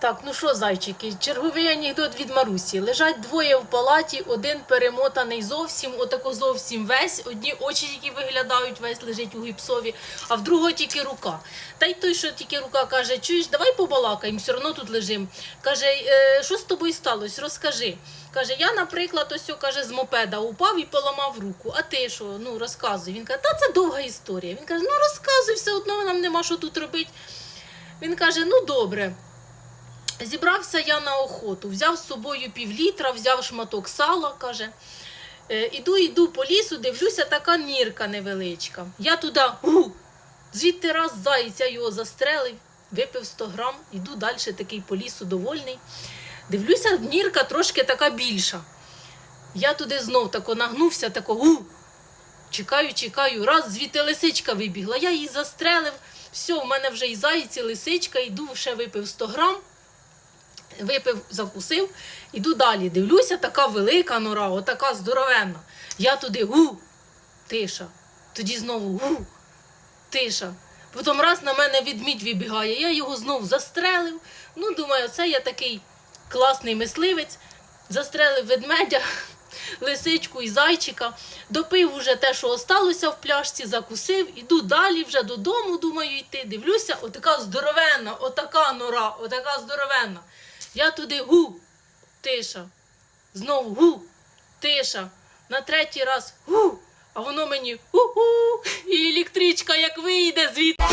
Так, ну що, зайчики, черговий анекдот від Марусі. Лежать двоє в палаті, один перемотаний зовсім, отако зовсім весь. Одні очі, які виглядають, весь лежить у гіпсові, а в другого тільки рука. Та й той, що тільки рука каже, чуєш, давай побалакаємо, все одно тут лежим. Каже, «Е, що з тобою сталося? Розкажи. Каже, я, наприклад, ось каже, з мопеда упав і поламав руку. А ти що? Ну розказуй. Він каже, та це довга історія. Він каже, ну розказуй, все одно нам нема що тут робити. Він каже, ну добре. Зібрався я на охоту, взяв з собою півлітра, взяв шматок сала, каже. Е, іду, іду по лісу, дивлюся, така нірка невеличка. Я туди, гу, звідти раз заєць, я його застрелив, випив 100 грам, іду далі такий по лісу довольний. Дивлюся, нірка трошки така більша. Я туди знов тако нагнувся, тако гу. Чекаю, чекаю, раз звідти лисичка вибігла, я її застрелив. Все, в мене вже і заєць, і лисичка, йду, ще випив 100 грам випив, закусив, іду далі. Дивлюся, така велика нора, отака здоровенна. Я туди гу, тиша. Тоді знову гу, тиша. Потім раз на мене відмідь вибігає, я його знову застрелив. Ну, думаю, це я такий класний мисливець. Застрелив ведмедя, лисичку і зайчика, допив уже те, що осталося в пляшці, закусив, іду далі вже додому, думаю, йти. Дивлюся, отака здоровенна, отака нора, отака здоровенна. Я туди гу, тиша. Знову гу, тиша. На третій раз гу, а воно мені гу-гу. І електричка як вийде звідти.